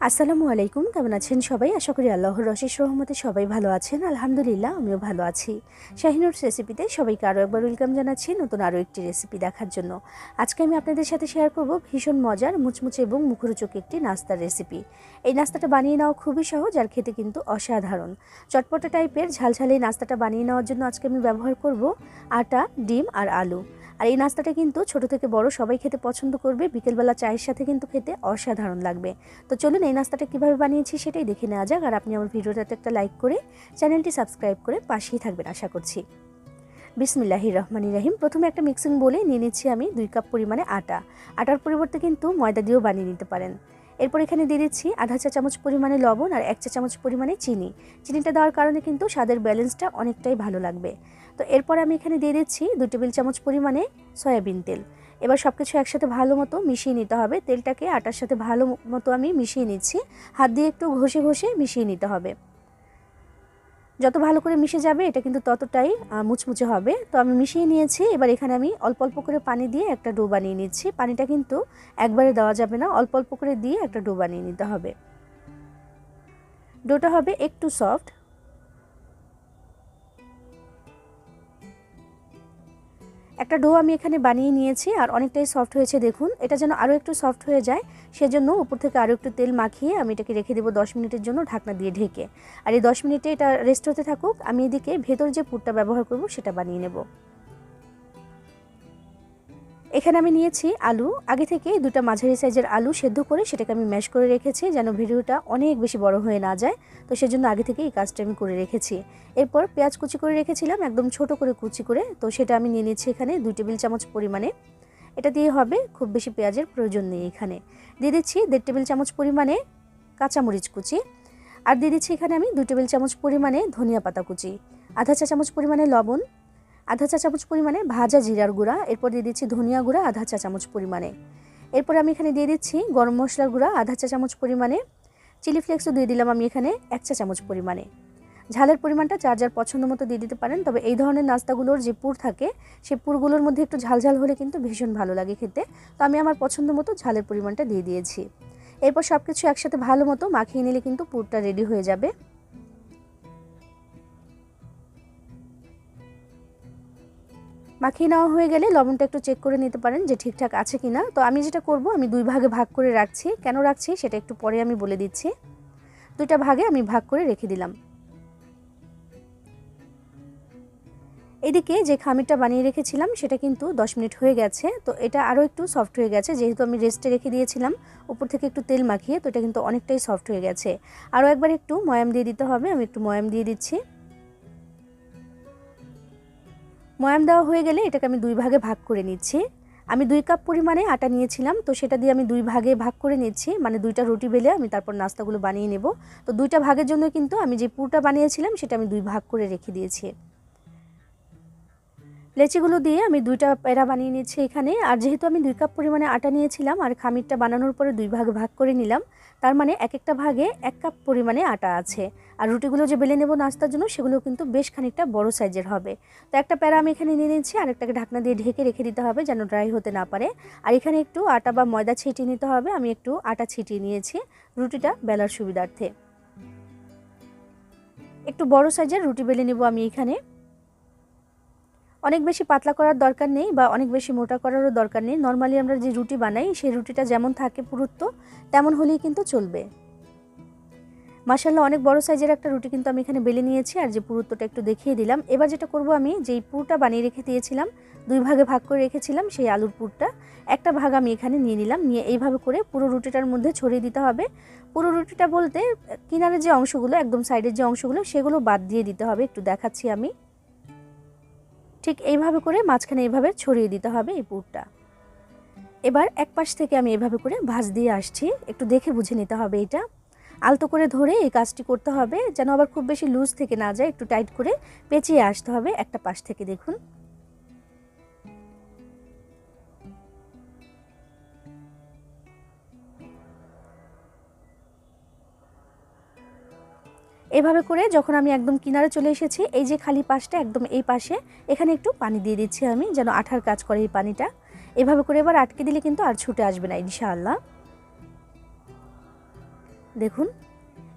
আসসালামু আলাইকুম, কেমন আছেন সবাই? আশা করি আল্লাহর রশিস রহমতে সবাই ভালো আছেন। আলহামদুলিল্লাহ, আমিও ভালো আছি। শাহিনুরস রেসিপিতে সবাইকে আরও একবার ওয়েলকাম জানাচ্ছি নতুন আরও একটি রেসিপি দেখার জন্য। আজকে আমি আপনাদের সাথে শেয়ার করব ভীষণ মজার, মুচমুচে এবং মুখরোচক একটি নাস্তার রেসিপি এই নাস্তাটা বানিয়ে নেওয়া খুবই সহজ, আর খেতে কিন্তু অসাধারণ। চটপটা টাইপের ঝালঝাল নাস্তাটা বানিয়ে নেওয়ার জন্য আজকে আমি ব্যবহার করব আটা, ডিম আর আলু। আর এই নাস্তাটা কিন্তু ছোট থেকে বড় সবাই খেতে পছন্দ করবে। বিকেলবেলা চায়ের সাথে কিন্তু খেতে অসাধারণ লাগবে। তো চলুন এই নাস্তাটা কীভাবে বানিয়েছি সেটাই দেখে নেওয়া যাক আর আপনি আমার ভিডিওটাতে একটা লাইক করে চ্যানেলটি সাবস্ক্রাইব করে পাশেই থাকবেন আশা করছি। বিসমিল্লাহির রহমানির রাহিম। প্রথমে একটা মিক্সিং বলে নিয়ে নিচ্ছি আমি দুই কাপ পরিমাণে আটা। আটার পরিবর্তে কিন্তু ময়দা দিয়েও বানিয়ে নিতে পারেন। এরপর এখানে দিয়ে দিচ্ছি আধা চা চামচ পরিমাণে লবণ আর এক চা চামচ পরিমাণে চিনি। চিনিটা দেওয়ার কারণে কিন্তু স্বাদের ব্যালেন্সটা অনেকটাই ভালো লাগবে। তো এরপর আমি এখানে দিয়ে দিচ্ছি দুই টেবিল চামচ পরিমাণে সয়াবিন তেল। এবার সব কিছু একসাথে ভালো মতো মিশিয়ে নিতে হবে। তেলটাকে আটার সাথে ভালো মতো আমি মিশিয়ে নিচ্ছি। হাত দিয়ে একটু ঘষে ঘষে মিশিয়ে নিতে হবে। যত ভালো করে মিশে যাবে, এটা কিন্তু ততটাই মুচমুচে হবে। তো আমি মিশিয়ে নিয়েছি। এবার এখানে আমি অল্প অল্প করে পানি দিয়ে একটা ডো বানিয়ে নিচ্ছি। পানিটা কিন্তু একবারে দেওয়া যাবে না। অল্প অল্প করে দিয়ে একটা ডো বানিয়ে নিতে হবে। ডোটা হবে একটু সফট। একটা ডো আমি এখানে বানিয়ে নিয়েছি আর অনেকটাই সফট হয়েছে, দেখুন। এটা যেন আরও একটু সফট হয়ে যায়, সেজন্য উপর থেকে আরও একটু তেল মাখিয়ে আমি এটাকে রেখে দেবো দশ মিনিটের জন্য ঢাকনা দিয়ে ঢেকে। আর এই দশ মিনিটে এটা রেস্ট হতে থাকুক, আমি এদিকে ভেতর যে পুরটা ব্যবহার করব সেটা বানিয়ে নেব। এখানে আমি নিয়েছি আলু। আগে থেকে দুটা মাঝারি সাইজের আলু সেদ্ধ করে সেটাকে আমি ম্যাশ করে রেখেছি যেন ভিডিওটা অনেক বেশি বড় হয়ে না যায়। তো সেজন্য আগে থেকে এই কাজটা আমি করে রেখেছি। এরপর পেঁয়াজ কুচি করে রেখেছিলাম, একদম ছোট করে কুচি করে। তো সেটা আমি নিয়ে নিচ্ছি এখানে দুই টেবিল চামচ পরিমাণে। এটা দিয়ে হবে খুব বেশি পেঁয়াজের প্রয়োজন নেই এখানে। দিয়ে দিচ্ছি দেড় টেবিল চামচ পরিমাণে কাঁচামরিচ কুচি। আর দিয়ে দিচ্ছি এখানে আমি দুই টেবিল চামচ পরিমাণে ধনিয়া পাতা কুচি। আধা চা চামচ পরিমাণে লবণ। আধা চা চামচ পরিমাণে ভাজা জিরার গুঁড়া, এরপর দিয়ে দিচ্ছি ধনিয়া গুঁড়া আধা চা চামচ পরিমাণে। এরপর আমি এখানে দিয়ে দিচ্ছি গরম মশলার গুঁড়া আধা চা চামচ পরিমাণে। চিলি ফ্লেক্সও দিয়ে দিলাম আমি এখানে এক চা চামচ পরিমাণে। ঝালের পরিমাণটা যার যার পছন্দ মতো দিয়ে দিতে পারেন, তবে এই ধরনের নাস্তাগুলোর যে পুর থাকে সেই পুরগুলোর মধ্যে একটু ঝাল ঝাল হলে কিন্তু ভীষণ ভালো লাগে খেতে। তো আমি আমার পছন্দ মতো ঝালের পরিমাণটা দিয়ে দিয়েছি। এরপর সব কিছু একসাথে ভালো মতো মাখিয়ে নিলে কিন্তু পুরটা রেডি হয়ে যাবে। মাখিয়ে নেওয়া হয়ে গেলে লবণটা একটু চেক করে নিতে পারেন যে ঠিকঠাক আছে কি না তো আমি যেটা করব, আমি দুই ভাগে ভাগ করে রাখছি। কেন রাখছি? সেটা একটু পরে আমি বলে দিচ্ছি। দুইটা ভাগে আমি ভাগ করে রেখে দিলাম। এদিকে যে খামিরটা বানিয়ে রেখেছিলাম, সেটা কিন্তু 10 মিনিট হয়ে গেছে। তো এটা আরও একটু সফট হয়ে গেছে। যেহেতু আমি রেস্টে রেখে দিয়েছিলাম, উপর থেকে একটু তেল মাখিয়ে, তো এটা কিন্তু অনেকটাই সফট হয়ে গেছে। আরও একবার একটু ময়াম দিয়ে দিতে হবে। আমি একটু ময়াম দিয়ে দিচ্ছি। ময়াম দেওয়া হয়ে গেলে এটাকে আমি দুই ভাগে ভাগ করে নিচ্ছি। আমি দুই কাপ পরিমাণে আটা নিয়েছিলাম, তো সেটা দিয়ে আমি দুই ভাগে ভাগ করে নিচ্ছি। মানে দুইটা রুটি বেলে আমি তারপর নাস্তাগুলো বানিয়ে নেব। তো দুইটা ভাগের জন্য কিন্তু আমি যে পুরটা বানিয়েছিলাম, সেটা আমি দুই ভাগ করে রেখে দিয়েছি। লেচিগুলো দিয়ে আমি দুইটা প্যারা বানিয়ে নিচ্ছি এখানে। আর যেহেতু আমি দুই কাপ পরিমাণে আটা নিয়েছিলাম আর খামিরটা বানানোর পরে দুই ভাগ ভাগ করে নিলাম, তার মানে এক একটা ভাগে এক কাপ পরিমাণে আটা আছে। আর রুটিগুলো যে বেলে নেব নাস্তার জন্য, সেগুলো কিন্তু বেশ খানিকটা বড় সাইজের হবে। তো একটা প্যারা আমি এখানে নিয়ে নিচ্ছি আর একটাকে ঢাকনা দিয়ে ঢেকে রেখে দিতে হবে যেন ড্রাই হতে না পারে। আর এখানে একটু আটা বা ময়দা ছিটিয়ে নিতে হবে, আমি একটু আটা ছিটিয়ে নিয়েছি রুটিটা বেলার সুবিধার্থে। একটু বড় সাইজের রুটি বেলে নেব আমি এখানে। অনেক বেশি পাতলা করার দরকার নেই বা অনেক বেশি মোটা করারও দরকার নেই। নর্মালি আমরা যে রুটি বানাই, সেই রুটিটা যেমন থাকে পুরুত্ব, তেমন হলেই কিন্তু চলবে। মাসাল্লাহ অনেক বড় সাইজের একটা রুটি কিন্তু আমি এখানে বেলে নিয়েছি আর যে পুরুত্বটা একটু দেখিয়ে দিলাম। এবার যেটা করব আমি, যেই পুরটা বানিয়ে রেখে দিয়েছিলাম, দুই ভাগে ভাগ করে রেখেছিলাম সেই আলুর পুরটা, একটা ভাগ আমি এখানে নিয়ে নিলাম, নিয়ে এইভাবে করে পুরো রুটিটার মধ্যে ছড়িয়ে দিতে হবে। পুরো রুটিটা বলতে কিনারের যে অংশগুলো, একদম সাইডের যে অংশগুলো, সেগুলো বাদ দিয়ে দিতে হবে, একটু দেখাচ্ছি আমি। ঠিক এইভাবে করে মাঝখানে এইভাবে ছড়িয়ে দিতে হবে এই পুরটা। এবার এক পাশ থেকে আমি এভাবে করে ভাজ দিয়ে আসছি, একটু দেখে বুঝে নিতে হবে এটা। আলতো করে ধরে এই কাজটি করতে হবে, যেন আবার খুব বেশি লুজ থেকে না যায়, একটু টাইট করে পেঁচিয়ে আসতে হবে একটা পাশ থেকে, দেখুন। এভাবে করে যখন আমি একদম কিনারে চলে এসেছি, এই যে খালি পাশটা একদম এই পাশে, এখানে একটু পানি দিয়ে দিচ্ছি আমি, যেন আঠার কাজ করে এই পানিটা। এভাবে করে এবার আটকে দিলে কিন্তু আর ছুটে আসবে না, ইনশাআল্লাহ। দেখুন।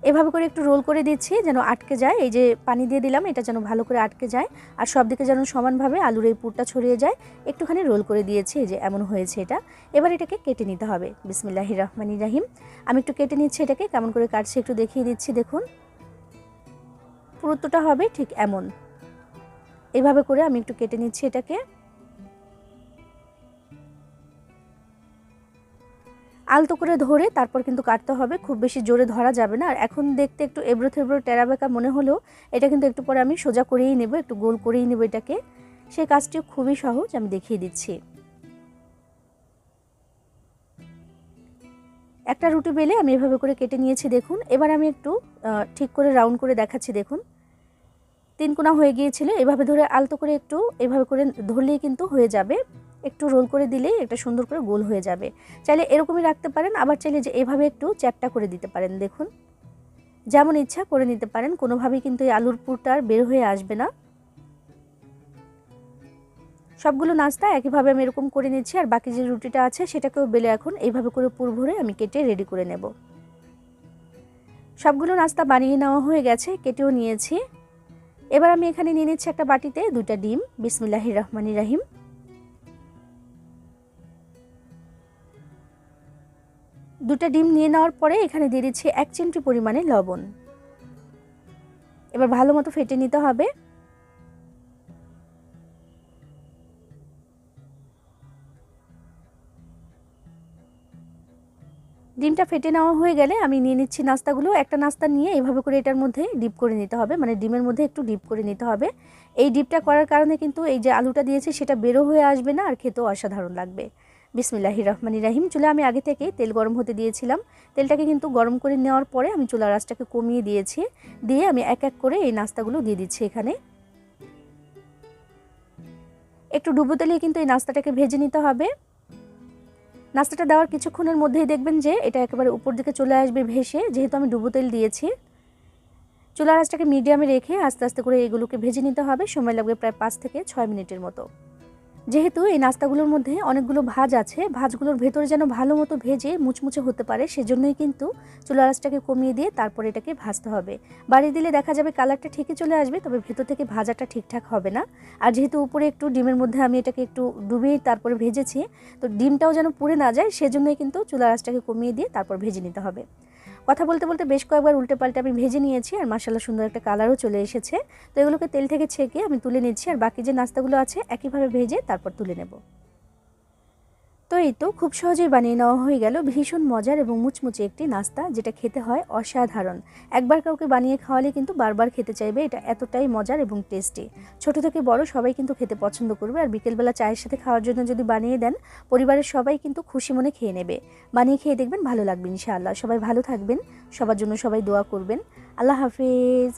এভাবে করে একটু রোল করে দিচ্ছি যেন আটকে যায়। এই যে পানি দিয়ে দিলাম, এটা যেন ভালো করে আটকে যায়। আর সব দিকে যেন সমানভাবে আলুর এই পুরটা ছড়িয়ে যায়। একটুখানি রোল করে দিয়েছি, এই যে এমন হয়েছে এটা। এবার এটাকে কেটে নিতে হবে। বিসমিল্লাহির রহমানি রাহিম। আমি একটু কেটে নিচ্ছি এটাকে, কেমন করে কাটছি একটু দেখিয়ে দিচ্ছি, দেখুন। পুরুত্বটা হবে ঠিক এমন। এভাবে করে আমি একটু কেটে নিচ্ছি এটাকে। আলতো করে ধরে তারপর কিন্তু কাটতে হবে। খুব বেশি জোরে ধরা যাবে না। আর এখন দেখতে একটু এবড়ো থেবড়ো টেরাবেকা মনে হলেও এটা কিন্তু একটু পরে আমি সোজা করেই নেব, একটু গোল করেই নেব এটাকে। সেই কাজটিও খুবই সহজ, আমি দেখিয়ে দিচ্ছি। একটা রুটি বেলে আমি এভাবে করে কেটে নিয়েছি, দেখুন। এবার আমি একটু ঠিক করে রাউন্ড করে দেখাচ্ছি, দেখুন। তিন কোনা হয়ে গিয়েছিল, এভাবে ধরে আলতো করে একটু এভাবে করে ধরলেই কিন্তু হয়ে যাবে। একটু রোল করে দিলেই একটা সুন্দর করে গোল হয়ে যাবে। চাইলে এরকমই রাখতে পারেন, আবার চাইলে যে এভাবে একটু চ্যাপটা করে দিতে পারেন, দেখুন। যেমন ইচ্ছা করে নিতে পারেন, কোনোভাবেই কিন্তু এই আলুর পুরটা আর বের হয়ে আসবে না। সবগুলো নাস্তা একইভাবে আমি এরকম করে নিচ্ছি, আর বাকি যে রুটিটা আছে সেটাকেও বেলে এখন এইভাবে করে পুর ভরে আমি কেটে রেডি করে নেব। সবগুলো নাস্তা বানিয়ে নেওয়া হয়ে গেছে, কেটেও নিয়েছি। এবার আমি এখানে নিয়ে নিচ্ছি একটা বাটিতে দুইটা ডিম, বিসমিল্লাহির রহমানির রাহিম। দুটা ডিম নিয়ে নেওয়ার পরে এখানে দিয়ে দিচ্ছি এক চিমটি পরিমাণে লবণ। এবার ভালো মতো ফেটে নিতে হবে। ডিমটা ফেটে নেওয়া হয়ে গেলে আমি নিয়ে নিচ্ছি নাস্তাগুলো। একটা নাস্তা নিয়ে এইভাবে করে এটার মধ্যে ডিপ করে নিতে হবে মানে ডিমের মধ্যে একটু ডিপ করে নিতে হবে। এই ডিপটা করার কারণে কিন্তু এই যে আলুটা দিয়েছি সেটা বেরো হয়ে আসবে না আর খেতেও অসাধারণ লাগবে। বিসমিল্লাহি রহমানি রাহিম। চুলে আমি আগে থেকে তেল গরম হতে দিয়েছিলাম। তেলটাকে কিন্তু গরম করে নেওয়ার পরে আমি চুলা রাসটাকে কমিয়ে দিয়েছি। দিয়ে আমি এক এক করে এই নাস্তাগুলো দিয়ে দিচ্ছি এখানে। একটু ডুবো তেলে কিন্তু এই নাস্তাটাকে ভেজে নিতে হবে। নাস্তাটা দেওয়ার কিছুক্ষণের মধ্যেই দেখবেন যে এটা একেবারে উপর দিকে চলে আসবে ভেসে। যেহেতু আমি ডুবো তেল দিয়েছি। চুলা রাসটাকে মিডিয়ামে রেখে আস্তে আস্তে করে এগুলোকে ভেজে নিতে হবে। সময় লাগবে প্রায় পাঁচ থেকে ছয় মিনিটের মতো। যেহেতু এই নাস্তাগুলোর মধ্যে অনেকগুলো ভাজ আছে, ভাজগুলোর ভেতরে যেন ভালো মতো ভেজে মুচমুচে হতে পারে, সেজন্যই কিন্তু চুলা আঁচটাকে কমিয়ে দিয়ে তারপর এটাকে ভাজতে হবে। বাড়ি দিলে দেখা যাবে কালারটা ঠিকই চলে আসবে, তবে ভেতর থেকে ভাজাটা ঠিকঠাক হবে না। আর যেহেতু উপরে একটু ডিমের মধ্যে আমি এটাকে একটু ডুবিয়ে তারপরে ভেজেছি, তো ডিমটাও যেন পুড়ে না যায়, সেজন্যই কিন্তু চুলা আঁচটাকে কমিয়ে দিয়ে তারপর ভেজে নিতে হবে। কথা বলতে বলতে বেশ কয়েকবার উল্টে পাল্টে আমি ভেজে নিয়েছি আর মাসাল্লাহ সুন্দর একটা কালারও চলে এসেছে। তো এগুলোকে তেল থেকে ছেঁকে আমি তুলে নিচ্ছি আর বাকি যে নাস্তাগুলো আছে, একইভাবে ভেজে তারপর তুলে নেব। তো এই তো খুব সহজেই বানিয়ে নেওয়া হয়ে গেল। ভীষণ মজার এবং মুচমুচে একটি নাস্তা, যেটা খেতে হয় অসাধারণ। একবার কাউকে বানিয়ে খাওয়ালে কিন্তু বারবার খেতে চাইবে, এটা এতটাই মজার এবং টেস্টি। ছোট থেকে বড় সবাই কিন্তু খেতে পছন্দ করবে, আর বিকেলবেলা চায়ের সাথে খাওয়ার জন্য যদি বানিয়ে দেন, পরিবারের সবাই কিন্তু খুশি মনে খেয়ে নেবে। বানিয়ে খেয়ে দেখবেন ভালো লাগবে ইনশাআল্লাহ। সবাই ভালো থাকবেন, সবার জন্য সবাই দোয়া করবেন। আল্লাহ হাফিজ।